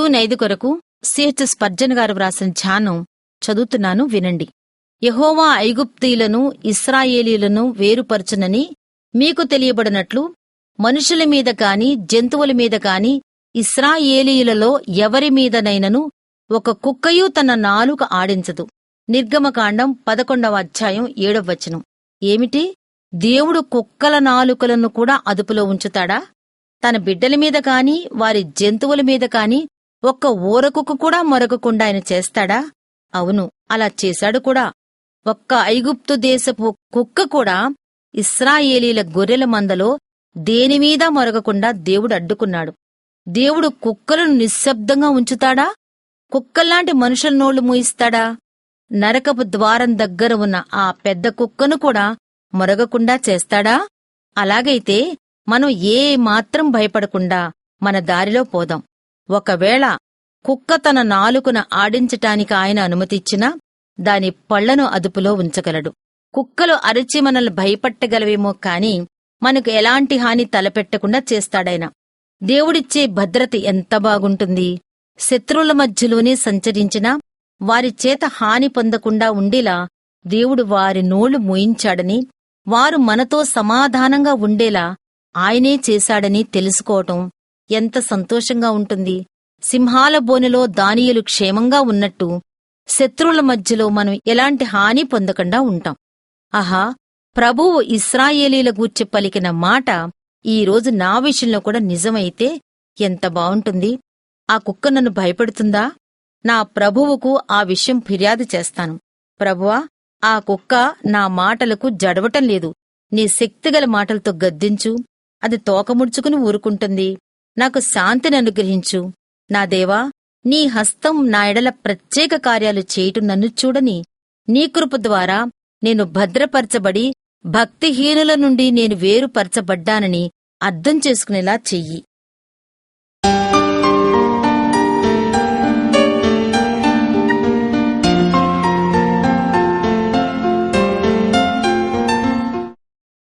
June ఐదు కొరకు CH Spurgeon గారు వ్రాసిన ధ్యానం చదువుతున్నాను వినండి. యహోవా ఐగుప్తీలను ఇస్రాయేలీలను వేరుపరచునని మీకు తెలియబడినట్లు మనుషుల మీద కాని జంతువుల మీద కాని ఇస్రాయేలీలలో ఎవరి మీదనైనను ఒక కుక్కయు తన నాలుక ఆడించదు. నిర్గమకాండం పదకొండవ అధ్యాయం ఏడవ వచనం. ఏమిటి? దేవుడు కుక్కల నాలుకలను కూడా అదుపులో ఉంచుతాడా? తన బిడ్డల మీద కాని వారి జంతువుల మీద కాని ఒక్క ఊరకుకు కూడా మొరగకుండా ఆయన చేస్తాడా? అవును అలా చేశాడు కూడా. ఒక్క ఐగుప్తు దేశపు కుక్క కూడా ఇస్రాయేలీల గొర్రెల మందలో దేనిమీద మొరగకుండా దేవుడు అడ్డుకున్నాడు. దేవుడు కుక్కలను నిశ్శబ్దంగా ఉంచుతాడా? కుక్కల్లాంటి మనుషుల నోళ్ళు మూయిస్తాడా? నరకపు ద్వారం దగ్గర ఉన్న ఆ పెద్ద కుక్కను కూడా మొరగకుండా చేస్తాడా? అలాగైతే మనం ఏ మాత్రం భయపడకుండా మన దారిలో పోదాం. ఒకవేళ కుక్క తన నాలుకన ఆడించటానికి ఆయన అనుమతిచ్చినా దాని పళ్ళను అదుపులో ఉంచగలడు. కుక్కలు అరిచి మనల్ని భయపట్టగలవేమో కాని మనకు ఎలాంటి హాని తలపెట్టకుండా చేస్తాడాయన. దేవుడిచ్చే భద్రత ఎంత బాగుంటుంది. శత్రువుల మధ్యలోనే సంచరించినా వారి చేత హాని పొందకుండా ఉండేలా దేవుడు వారి నోళ్ళు మూయించాడని వారు మనతో సమాధానంగా ఉండేలా ఆయనే చేశాడని తెలుసుకోవటం ఎంత సంతోషంగా ఉంటుంది. సింహాల బోనెలో దానియులు క్షేమంగా ఉన్నట్టు శత్రువుల మధ్యలో మనం ఎలాంటి హాని పొందకుండా ఉంటాం. ఆహా ప్రభువు ఇస్రాయేలీల గూర్చి పలికిన మాట ఈ రోజు నా విషయంలో కూడా నిజమైతే ఎంత బావుంటుంది. ఆ కుక్క నన్ను భయపెడుతుందా? నా ప్రభువుకు ఆ విషయం ఫిర్యాదు చేస్తాను. ప్రభువా ఆ కుక్క నా మాటలకు జడవటం లేదు. నీ శక్తిగల మాటలతో గద్దించు. అది తోకముడుచుకుని ఊరుకుంటుంది. నాకు శాంతిని అనుగ్రహించు. నా దేవా నీ హస్తం నా ఎడల ప్రత్యేక కార్యాలు చేయుటు నన్ను చూడని. నీ కృప ద్వారా నేను భద్రపరచబడి భక్తిహీనుల నుండి నేను వేరుపరచబడ్డానని అర్థం చేసుకునేలా చెయ్యి.